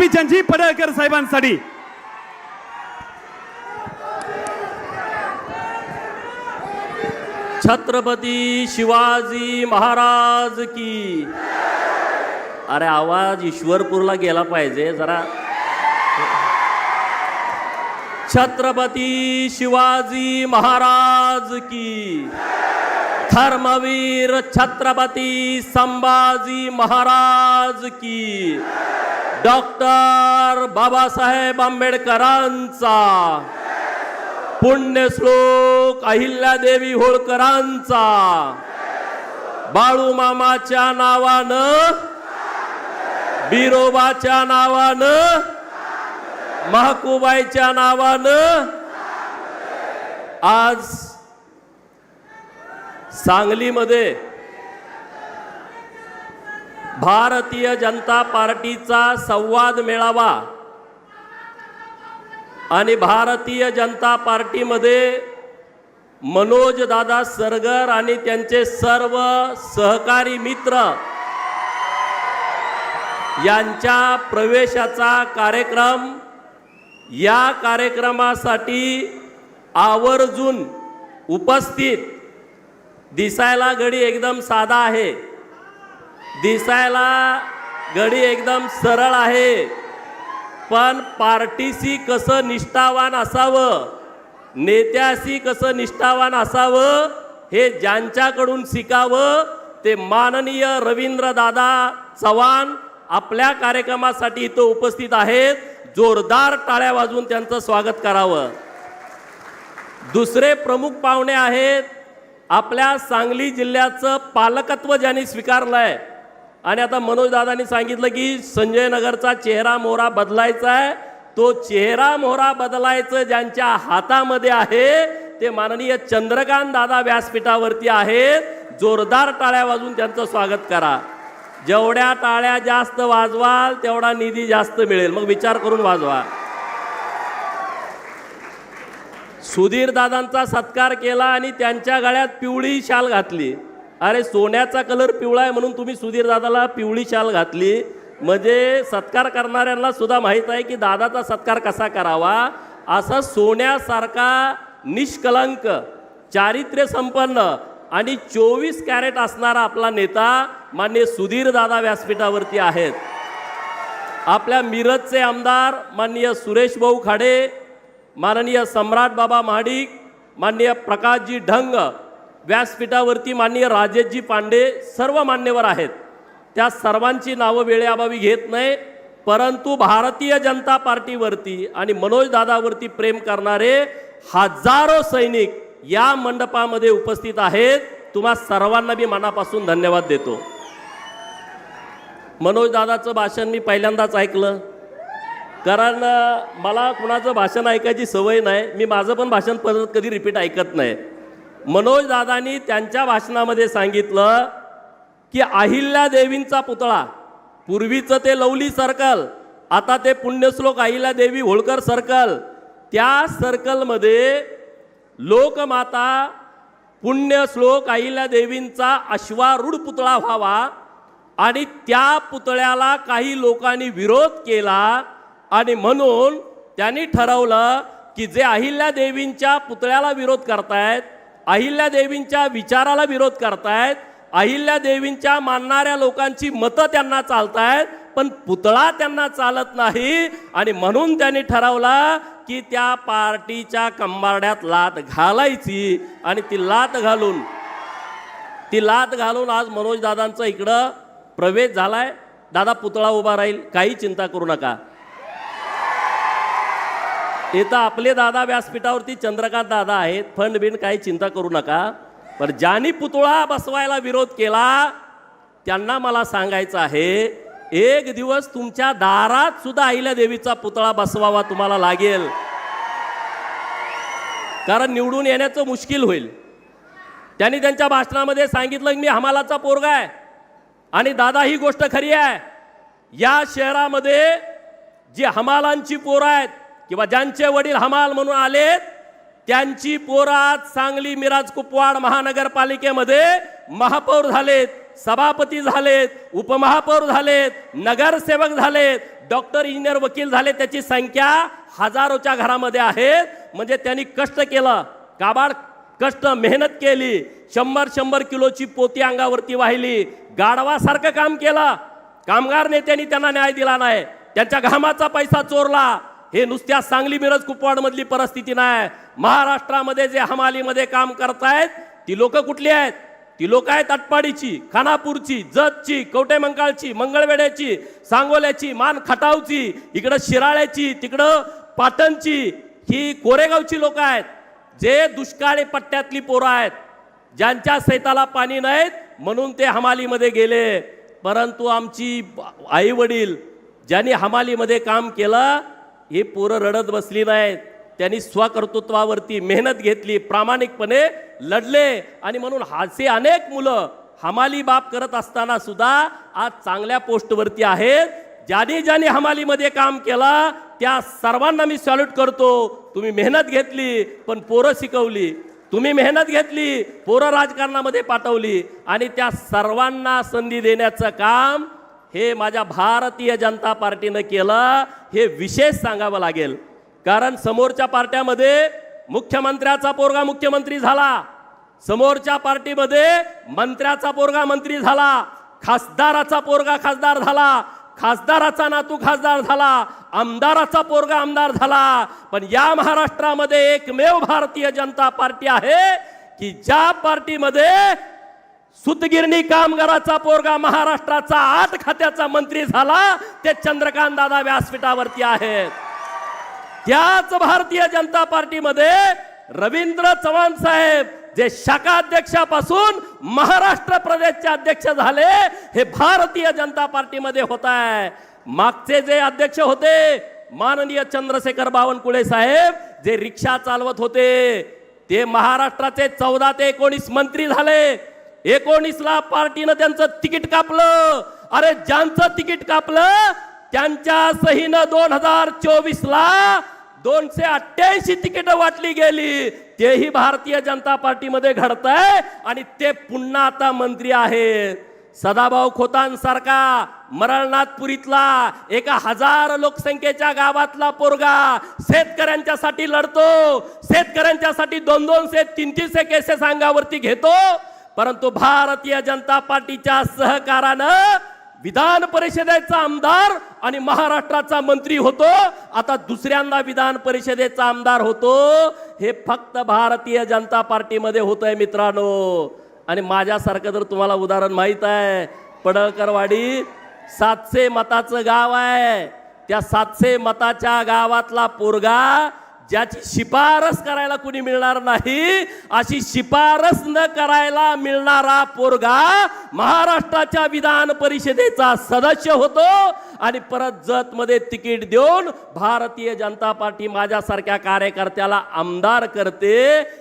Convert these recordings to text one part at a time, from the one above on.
गोपीचंदजी पडळकर साहेबांसाठी. छत्रपती शिवाजी महाराज की. अरे आवाज ईश्वरपूरला गेला पाहिजे जरा. छत्रपती शिवाजी महाराज की. धर्मवीर छत्रपती संभाजी महाराज की। डॉक्टर बाबासाहेब आंबेडकरांचा। पुण्यश्लोक अहिल्यादेवी होळकरांचा। बाळूमामाच्या नावानं। बिरोबाच्या नावानं। महकुबाईच्या नावानं। आज सांगलीमध्ये भारतीय जनता पार्टीचा संवाद मेळावा आणि भारतीय जनता पार्टीमध्ये मनोज दादा सरगर आणि त्यांचे सर्व सहकारी मित्र यांच्या प्रवेशाचा कार्यक्रम या कार्यक्रमासाठी आवर्जून उपस्थित दिसायला गडी एकदम साधा आहे. दिसायला गडी एकदम सरळ आहे. पण पार्टीशी कसं निष्ठावान असावं? नेत्याशी कसं निष्ठावान असावं? हे ज्यांच्याकडून शिकावं? ते माननीय रवींद्र दादा चव्हाण आपल्या कार्यक्रमासाठी इथं उपस्थित आहेत. जोरदार टाळ्या वाजवून त्यांचं स्वागत करावं. दुसरे प्रमुख पाहुणे आहेत आपल्या सांगली जिल्ह्याचं पालकत्व ज्यांनी स्वीकारलं आहे आणि आता मनोजदादांनी सांगितलं की संजय नगरचा चेहरा मोहरा बदलायचा आहे. तो चेहरा मोहरा बदलायचं ज्यांच्या हातामध्ये आहे ते माननीय चंद्रकांत दादा व्यासपीठावरती आहेत जोरदार टाळ्या वाजून त्यांचं स्वागत करा. जेवढ्या टाळ्या जास्त वाजवाल तेवढा निधी जास्त मिळेल. मग विचार करून वाजवा. सुधीरदादांचा सत्कार केला आणि त्यांच्या गळ्यात पिवळी शाल घातली. अरे सोन्याचा कलर पिवळा आहे म्हणून तुम्ही सुधीरदादाला पिवळी शाल घातली. म्हणजे सत्कार करणाऱ्यांना सुद्धा माहीत आहे की दादाचा सत्कार कसा करावा? असा सोन्यासारखा निष्कलंक चारित्र्य संपन्न आणि चोवीस कॅरेट असणारा आपला नेता मान्य सुधीर दादा व्यासपीठावरती आहेत. आपल्या मिरजचे आमदार माननीय सुरेश भाऊ खाडे माननीय सम्राट बाबा महाडिक माननीय प्रकाशजी ढंग व्यासपीठावरती माननीय राजेशजी पांडे सर्व मान्यवर आहेत. त्या सर्वांची नावं वेळेअभावी घेत नाही परंतु भारतीय जनता पार्टीवरती आणि मनोजदादावरती प्रेम करणारे हजारो सैनिक या मंडपामध्ये उपस्थित आहेत. तुम्हा सर्वांना मी मनापासून धन्यवाद देतो. मनोजदादाचं भाषण मी पहिल्यांदाच ऐकलं. कारण मला कुणाचं भाषण ऐकायची सवय नाही. मी माझं पण भाषण परत कधी रिपीट ऐकत नाही. मनोज दादांनी त्यांच्या भाषणामध्ये सांगितलं की अहिल्या देवींचा पुतळा पूर्वीचं ते लवली सर्कल आता ते पुण्यश्लोक अहिल्या देवी होळकर सर्कल. त्या सर्कलमध्ये लोकमाता पुण्यश्लोक अहिल्या देवींचा अश्वारूढ पुतळा व्हावा आणि त्या पुतळ्याला काही लोकांनी विरोध केला आणि म्हणून त्यांनी ठरवलं की जे अहिल्या देवींच्या पुतळ्याला विरोध करतायत अहिल्या देवींच्या विचाराला विरोध करतायत अहिल्या देवींच्या मानणाऱ्या लोकांची मतं त्यांना चालतायत पण पुतळा त्यांना चालत नाही. आणि म्हणून त्यांनी ठरवला की त्या पार्टीच्या कंबारड्यात लात घालायची. आणि ती लात घालून ती लात घालून आज मनोजदादांचा इकडं प्रवेश झालाय. दादा पुतळा उभा राहील. काही चिंता करू नका. इथं आपले दादा व्यासपीठावरती चंद्रकांत दादा आहेत. फंड बिंड काही चिंता करू नका. पण ज्यांनी पुतळा बसवायला विरोध केला त्यांना मला सांगायचं आहे एक दिवस तुमच्या दारात सुद्धा अहिल्या देवीचा पुतळा बसवावा तुम्हाला लागेल. कारण निवडून येण्याचं मुश्किल होईल. त्यांनी त्यांच्या भाषणामध्ये सांगितलं की मी हमालाचा पोरगा आहे आणि दादा ही गोष्ट खरी आहे. या शहरामध्ये जी हमालांची पोरं आहेत किंवा ज्यांचे वडील हमाल म्हणून आलेत त्यांची पोरं आज सांगली मिराज कुपवाड महानगरपालिकेमध्ये महापौर झालेत सभापती झालेत उपमहापौर झालेत नगरसेवक झालेत डॉक्टर इंजिनियर वकील झाले त्याची संख्या हजारोच्या घरामध्ये आहे. म्हणजे त्यांनी कष्ट केलं काबाड कष्ट मेहनत केली शंभर शंभर किलोची पोती अंगावरती वाहिली गाढवासारखं काम केलं. कामगार नेत्यांनी त्यांना न्याय दिला नाही त्यांच्या घामाचा पैसा चोरला हे नुसत्या सांगली मिरज कुपवाडमधली परिस्थिती नाही. महाराष्ट्रामध्ये जे हमालीमध्ये काम करतायत ती लोक कुठली आहेत? ती लोक आहेत अटपाडीची खानापूरची जतची कवटेमंकाळची मंगळवेड्याची सांगोल्याची मान खटावची इकडं शिराळ्याची तिकडं पाटणची. ही कोरेगावची लोक आहेत जे दुष्काळी पट्ट्यातली पोरं आहेत ज्यांच्या सैताला पाणी नाहीत म्हणून ते हमालीमध्ये गेले. परंतु आमची आई वडील ज्यांनी हमालीमध्ये काम केलं ही पोरं रडत बसली नाहीत. त्यांनी स्वकर्तृत्वावरती मेहनत घेतली प्रामाणिकपणे लढले आणि म्हणून हाचे अनेक मुलं हमाली बाप करत असताना सुद्धा आज चांगल्या पोस्टवरती आहेत. ज्यांनी ज्यांनी हमालीमध्ये काम केलं त्या सर्वांना मी सॅल्यूट करतो. तुम्ही मेहनत घेतली पण पोरं शिकवली. तुम्ही मेहनत घेतली पोरं राजकारणामध्ये पाठवली आणि त्या सर्वांना संधी देण्याचं काम हे माझ्या भारतीय जनता पार्टीनं केलं हे विशेष सांगावं लागेल. कारण समोरच्या पार्ट्यामध्ये मुख्यमंत्र्याचा पोरगा मुख्यमंत्री झाला. समोरच्या पार्टीमध्ये मंत्र्याचा पोरगा मंत्री झाला. खासदाराचा पोरगा खासदार झाला. खासदाराचा नातू खासदार झाला. आमदाराचा पोरगा आमदार झाला. पण या महाराष्ट्रामध्ये एकमेव भारतीय जनता पार्टी आहे की ज्या पार्टीमध्ये सुतगिरणी कामगाराचा पोरगा महाराष्ट्राचा आठ खात्याचा मंत्री झाला ते चंद्रकांत दादा व्यासपीठावरती आहेत. त्याच भारतीय जनता पार्टीमध्ये रवींद्र चव्हाण साहेब जे शाखा अध्यक्षापासून महाराष्ट्र प्रदेशचे अध्यक्ष झाले हे भारतीय जनता पार्टीमध्ये होत आहे मागचे जे अध्यक्ष होते माननीय चंद्रशेखर बावनकुळे साहेब जे रिक्षा चालवत होते ते महाराष्ट्राचे चौदा ते एकोणीस मंत्री झाले. एकोणीसला पार्टीनं त्यांचं तिकीट कापलं. अरे ज्यांचं तिकीट कापलं त्यांच्या सहीनं दोन हजार चोवीस ला दोनशे अठ्ठ्याऐंशी तिकीट वाटली गेली. तेही भारतीय जनता पार्टीमध्ये घडतंय आणि ते पुन्हा आता मंत्री आहेत. सदाभाऊ खोतांसारखा मरळनाथपुरीतला एका हजार लोकसंख्येच्या गावातला पोरगा शेतकऱ्यांच्यासाठी लढतो. शेतकऱ्यांच्यासाठी दोन दोनशे तीन तीनशे केसेस अंगावरती घेतो. परंतु भारतीय जनता पार्टीच्या सहकारानं विधान परिषदेचा आमदार आणि महाराष्ट्राचा मंत्री होतो. आता दुसऱ्यांदा विधान परिषदेचा आमदार होतो. हे फक्त भारतीय जनता पार्टीमध्ये होतंय मित्रांनो. आणि माझ्यासारखं जर तुम्हाला उदाहरण माहीत आहे. पडळकरवाडी सातशे मताचं गाव आहे. त्या सातशे मताच्या गावातला पोरगा ज्याची शिफारस करायला कुणी मिळणार नाही अशी शिफारस न करायला मिळणारा पोरगा महाराष्ट्राच्या विधान परिषदेचा सदस्य होतो आणि परत जतमध्ये तिकीट देऊन भारतीय जनता पार्टी माझ्यासारख्या कार्यकर्त्याला आमदार करते.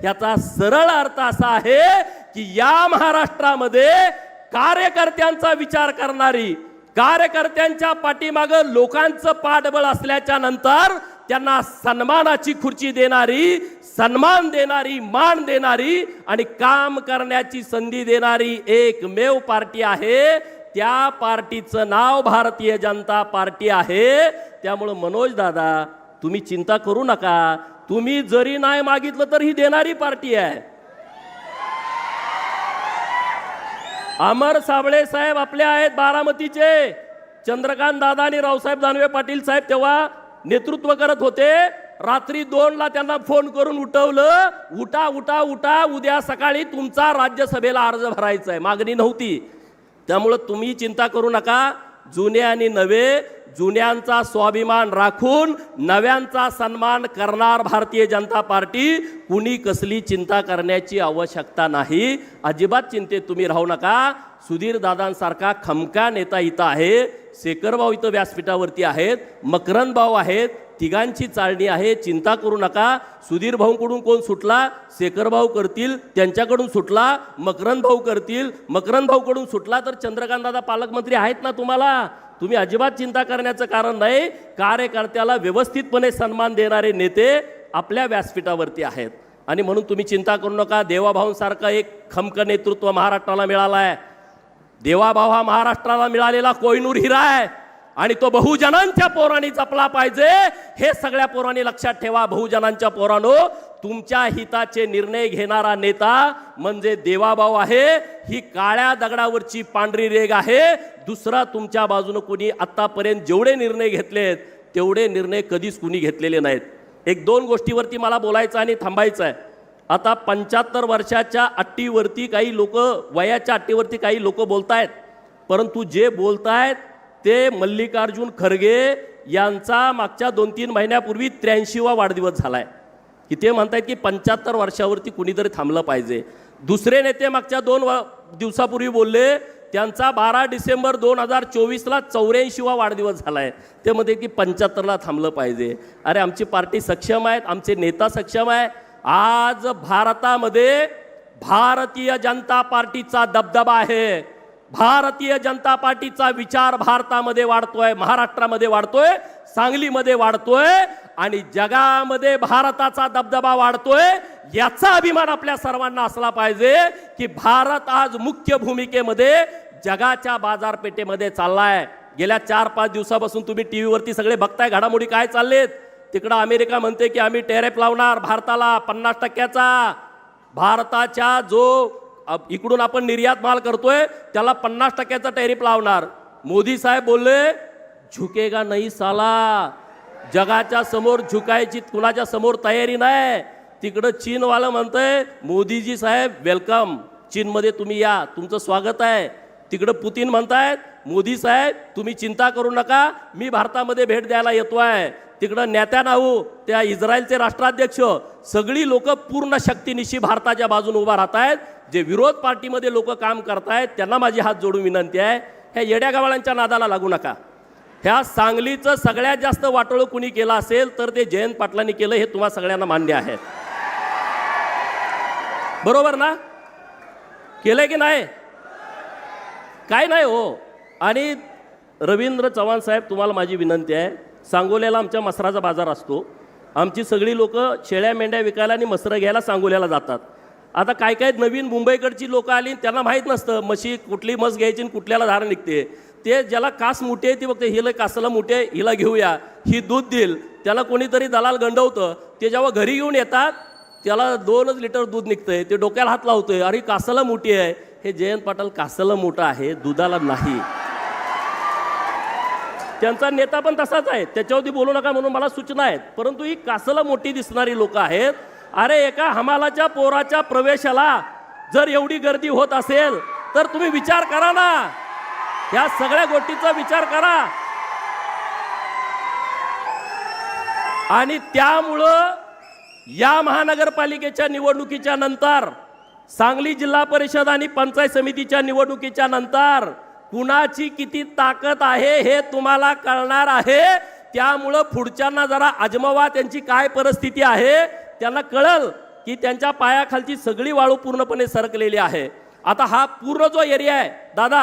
ह्याचा सरळ अर्थ असा आहे की या महाराष्ट्रामध्ये कार्यकर्त्यांचा विचार करणारी कार्यकर्त्यांच्या पाठीमागं लोकांचं पाठबळ असल्याच्या नंतर त्यांना सन्मानाची खुर्ची देणारी सन्मान देणारी मान देणारी आणि काम करण्याची संधी देणारी एकमेव पार्टी आहे. त्या पार्टीचं नाव भारतीय जनता पार्टी आहे. त्यामुळं मनोज दादा तुम्ही चिंता करू नका. तुम्ही जरी नाही मागितलं तर ही देणारी पार्टी आहे. अमर साबळे साहेब आपले आहेत बारामतीचे. चंद्रकांत दादा आणि रावसाहेब दानवे पाटील साहेब तेव्हा नेतृत्व करत होते. रात्री दोनला त्यांना फोन करून उठवलं. उठा उठा उठा उद्या सकाळी तुमचा राज्यसभेला अर्ज भरायचा आहे मागणी नव्हती. त्यामुळं तुम्ही चिंता करू नका. जुने आणि नवे जुन्यांचा स्वाभिमान राखून नव्यांचा सन्मान करणार भारतीय जनता पार्टी. कुणी कसली चिंता करण्याची आवश्यकता नाही. अजिबात चिंतेत तुम्ही राहू नका. सुधीर दादांसारखा खमका नेता इथं आहे. शेखरभाऊ इथं व्यासपीठावरती आहेत मकरंद भाऊ आहेत तिघांची चालणी आहे चिंता करू नका. सुधीरभाऊंकडून कोण सुटला? शेखरभाऊ करतील त्यांच्याकडून सुटला मकरंद भाऊ करतील. मकरंद भाऊकडून सुटला तर चंद्रकांतदादा पालकमंत्री आहेत ना तुम्हाला? तुम्ही अजिबात चिंता करण्याचं कारण नाही. कार्यकर्त्याला व्यवस्थितपणे सन्मान देणारे नेते आपल्या व्यासपीठावरती आहेत. आणि म्हणून तुम्ही चिंता करू नका. देवाभाऊंसारखं एक खमक नेतृत्व महाराष्ट्राला मिळालं आहे. देवाभाव हा महाराष्ट्राला मिळालेला कोयनूर हिरा आहे. आणि तो बहुजनांच्या पोरांनी जपला पाहिजे. हे सगळ्या पोरांनी लक्षात ठेवा. बहुजनांच्या पोरानो तुमच्या हिताचे निर्णय घेणारा नेता म्हणजे देवाभाऊ आहे. ही काळ्या दगडावरची पांढरी रेग आहे. दुसरा तुमच्या बाजूनं कुणी आत्तापर्यंत जेवढे निर्णय घेतलेत तेवढे निर्णय कधीच कुणी घेतलेले नाहीत. एक दोन गोष्टीवरती मला बोलायचं आणि थांबायचं आहे. आता पंच्याहत्तर वर्षाच्या अट्टीवरती काही लोक वयाच्या अट्टीवरती काही लोक बोलतायत. परंतु जे बोलतायत ते मल्लिकार्जुन खरगे यांचा मागच्या दोन तीन महिन्यापूर्वी त्र्याऐंशीवा वाढदिवस झाला आहे की ते म्हणतायत की पंच्याहत्तर वर्षावरती कुणीतरी थांबलं पाहिजे. दुसरे नेते मागच्या दोन व- दिवसापूर्वी बोलले त्यांचा बारा डिसेंबर दोन हजार चोवीसला चौऱ्याऐंशीवा वाढदिवस झाला आहे ते म्हणते की पंच्याहत्तरला थांबलं पाहिजे. अरे आमची पार्टी सक्षम आहेत आमचे नेता सक्षम आहे आज भारतामध्ये भारतीय जनता पार्टीचा दबदबा आहे. भारतीय जनता पार्टीचा विचार भारतामध्ये वाढतोय महाराष्ट्रामध्ये वाढतोय सांगलीमध्ये वाढतोय आणि जगामध्ये भारताचा दबदबा वाढतोय याचा अभिमान आपल्या सर्वांना असला पाहिजे की भारत आज मुख्य भूमिकेमध्ये जगाच्या बाजारपेठेमध्ये चाललाय. गेल्या चार पाच दिवसापासून तुम्ही टी व्हीवरती सगळे बघताय घडामोडी काय चाललेत? तिकडं अमेरिका म्हणते की आम्ही टेरेप लावणार भारताला पन्नास टक्क्याचा. भारताच्या जो इकडून आपण निर्यात माल करतोय त्याला पन्नास टक्क्याचा टॅरिफ लावणार. मोदी साहेब बोलले झुकेगा नाही साला. जगाच्या समोर झुकायची कुणाच्या समोर तयारी नाही. तिकडं चीनवालं म्हणतंय मोदीजी साहेब वेलकम. चीनमध्ये तुम्ही या. तुमचं स्वागत आहे. तिकडं पुतीन म्हणतायत मोदी साहेब तुम्ही चिंता करू नका. मी भारतामध्ये भेट द्यायला येतो आहे तिकडं नेत्यानाहू त्या इस्रायलचे राष्ट्राध्यक्ष सगळी लोक पूर्ण शक्तीनिशी भारताच्या बाजून उभा राहत आहेत जे विरोध पार्टीमध्ये लोक काम करतायत त्यांना माझी हात जोडून विनंती आहे. ह्या येड्या गावाळांच्या नादाला लागू नका. ह्या सांगलीचं सगळ्यात जास्त वाटोळं कुणी केलं असेल तर ते जयंत पाटलांनी केलं हे तुम्हा सगळ्यांना मान्य आहे. बरोबर ना? केलंय की नाही? काय नाही हो. आणि रवींद्र चव्हाण साहेब तुम्हाला माझी विनंती आहे सांगोल्याला आमच्या मसराचा बाजार असतो. आमची सगळी लोक शेळ्या मेंढ्या विकायला आणि मसरं घ्यायला सांगोल्याला जातात. आता काय काय नवीन मुंबईकडची लोकं आली त्यांना माहीत नसतं म्हशी कुठली मस घ्यायची आणि कुठल्याला धार निघते. ते ज्याला कास मोठी आहे ती बघते हिला कासाला मोठी आहे हिला घेऊया ही दूध देईल. त्याला कोणीतरी दलाल गंडवतं ते जेव्हा घरी घेऊन येतात त्याला दोनच लिटर दूध निघतंय ते डोक्याला हात लावतोय अरे कासाला मोठी आहे. हे जयंत पाटील कासाला मोठं आहे दुधाला नाही. त्यांचा नेता पण तसाच आहे. त्याच्यावरती बोलू नका म्हणून मला सूचना आहेत. परंतु ही कासला मोठी दिसणारी लोक आहेत. अरे एका हमालाच्या पोराच्या प्रवेशाला जर एवढी गर्दी होत असेल तर तुम्ही विचार करा ना. या सगळ्या गोष्टीचा विचार करा. आणि त्यामुळं या महानगरपालिकेच्या निवडणुकीच्या नंतर सांगली जिल्हा परिषद आणि पंचायत समितीच्या निवडणुकीच्या नंतर कुणाची किती ताकद आहे हे तुम्हाला कळणार आहे. त्यामुळं पुढच्यांना जरा अजमवा त्यांची काय परिस्थिती आहे. त्यांना कळल की त्यांच्या पायाखालची सगळी वाळू पूर्णपणे सरकलेली आहे. आता हा पूर्ण जो एरिया आहे दादा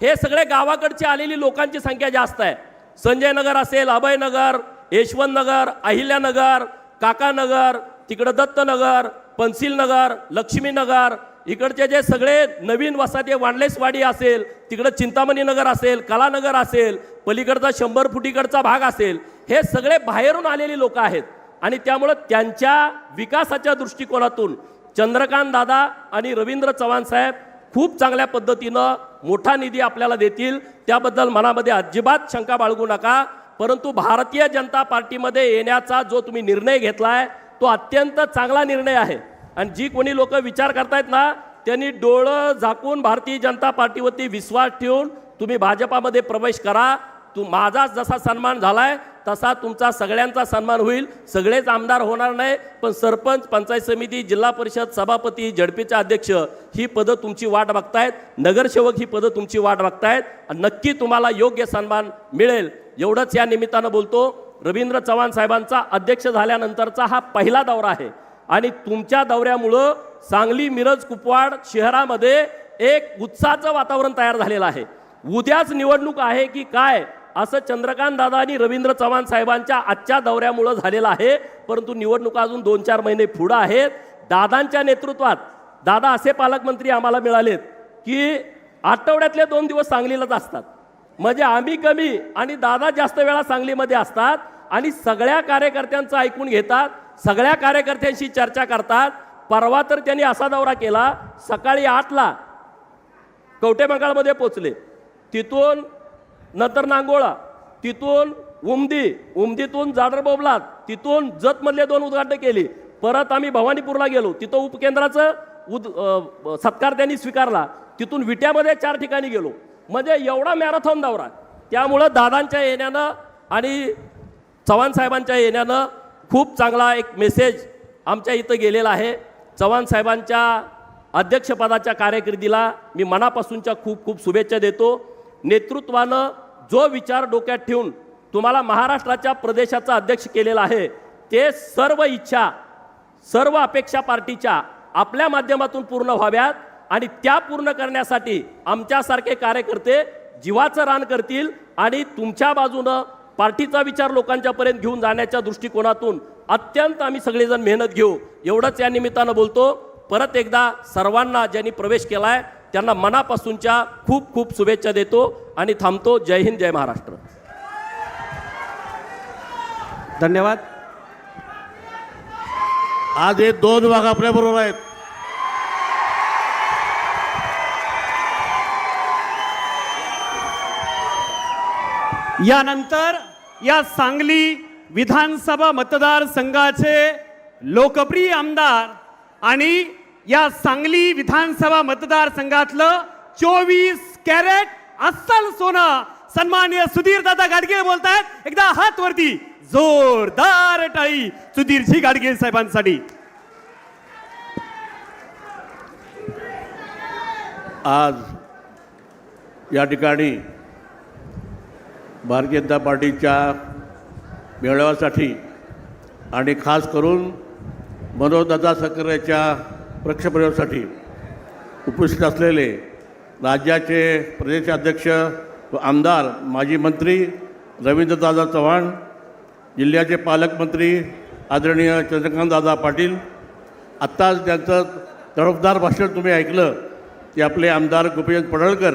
हे सगळे गावाकडची आलेली लोकांची संख्या जास्त आहे. संजय नगर असेल अभयनगर यशवंत नगर अहिल्यानगर काकानगर तिकडं दत्तनगर पन्सिलनगर लक्ष्मीनगर इकडचे जे सगळे नवीन वसाहती वांडलेसवाडी असेल तिकडं चिंतामणी नगर असेल कलानगर असेल पलीकडचा शंभर फुटीकडचा भाग असेल हे सगळे बाहेरून आलेली लोक आहेत. आणि त्यामुळं त्यांच्या विकासाच्या दृष्टिकोनातून चंद्रकांत दादा आणि रवींद्र चव्हाण साहेब खूप चांगल्या पद्धतीनं मोठा निधी आपल्याला देतील. त्याबद्दल मनामध्ये अजिबात शंका बाळगू नका. परंतु भारतीय जनता पार्टीमध्ये येण्याचा जो तुम्ही निर्णय घेतला आहे तो अत्यंत चांगला निर्णय आहे. आणि जी कोणी लोक विचार करतायत ना त्यांनी डोळं झाकून भारतीय जनता पार्टीवरती विश्वास ठेवून तुम्ही भाजपामध्ये प्रवेश करा. तू माझाच जसा सन्मान झालाय तसा तुमचा सगळ्यांचा सन्मान होईल. सगळेच आमदार होणार नाही पण सरपंच पंचायत समिती जिल्हा परिषद सभापती झडपीचे अध्यक्ष ही पदं तुमची वाट बघतायत. नगरसेवक ही पदं तुमची वाट बघतायत. आणि नक्की तुम्हाला योग्य सन्मान मिळेल. एवढंच या निमित्तानं बोलतो. रवींद्र चव्हाण साहेबांचा अध्यक्ष झाल्यानंतरचा हा पहिला दौरा आहे. आणि तुमच्या दौऱ्यामुळं सांगली मिरज कुपवाड शहरामध्ये एक उत्साहाचं वातावरण तयार झालेलं आहे. उद्याच निवडणूक आहे की काय असं चंद्रकांत दादा आणि रवींद्र चव्हाण साहेबांच्या आजच्या दौऱ्यामुळं झालेलं आहे. परंतु निवडणुका अजून दोन चार महिने पुढं आहेत. दादांच्या नेतृत्वात दादा असे पालकमंत्री आम्हाला मिळालेत की आठवड्यातले दोन दिवस सांगलीलाच असतात. म्हणजे आम्ही कमी आणि दादा जास्त वेळा सांगलीमध्ये असतात आणि सगळ्या कार्यकर्त्यांचं ऐकून घेतात. सगळ्या कार्यकर्त्यांशी चर्चा करतात. परवा तर त्यांनी असा दौरा केला सकाळी आठला कवटेबंगाळमध्ये पोचले तिथून नंतर नांगोळा तिथून उमदी उमदीतून जाडर बोबलात तिथून जतमधले दोन उद्घाटन केली. परत आम्ही भवानीपूरला गेलो. तिथं उपकेंद्राचं उद सत्कार त्यांनी स्वीकारला. तिथून विट्यामध्ये चार ठिकाणी गेलो. म्हणजे एवढा मॅरेथॉन दौरा. त्यामुळं दादांच्या येण्यानं आणि चव्हाण साहेबांच्या येण्यानं खूप चांगला एक मेसेज आमच्या इथं गेलेला आहे. चव्हाण साहेबांच्या अध्यक्षपदाच्या कार्यकिर्दीला मी मनापासूनच्या खूप खूप शुभेच्छा देतो. नेतृत्वानं जो विचार डोक्यात ठेवून तुम्हाला महाराष्ट्राच्या प्रदेशाचा अध्यक्ष केलेला आहे ते सर्व इच्छा सर्व अपेक्षा पार्टीच्या आपल्या माध्यमातून पूर्ण व्हाव्यात आणि त्या पूर्ण करण्यासाठी आमच्यासारखे कार्यकर्ते जीवाचं रान करतील आणि तुमच्या बाजूनं पार्टीचा विचार लोकांच्यापर्यंत घेऊन जाण्याच्या दृष्टिकोनातून अत्यंत आम्ही सगळेजण मेहनत घेऊ. एवढंच या निमित्तानं बोलतो. परत एकदा सर्वांना ज्यांनी प्रवेश केला आहे त्यांना मनापासूनच्या खूप खूप शुभेच्छा देतो आणि थांबतो. जय हिंद जय महाराष्ट्र. धन्यवाद. आज हे दोन भाग आपल्याबरोबर आहेत. यानंतर या सांगली विधानसभा मतदारसंघाचे लोकप्रिय आमदार आणि या सांगली विधानसभा मतदारसंघातलं चोवीस कॅरेट अस्सल सोनं सन्मान्य सुधीर दादा गाडगे बोलतायत. एकदा हात वरती. जोरदार टाळी सुधीरजी गाडगे साहेबांसाठी. आज या ठिकाणी भारतीय जनता पार्टीच्या मेळाव्यासाठी आणि खास करून मनोजदादा सकऱ्याच्या प्रक्षेपणासाठी उपस्थित असलेले राज्याचे प्रदेशाध्यक्ष व आमदार माजी मंत्री रवींद्रदादा चव्हाण जिल्ह्याचे पालकमंत्री आदरणीय चंद्रकांतदादा पाटील आत्ताच त्यांचं तडफदार भाषण तुम्ही ऐकलं ते आपले आमदार गोपीचंद पडळकर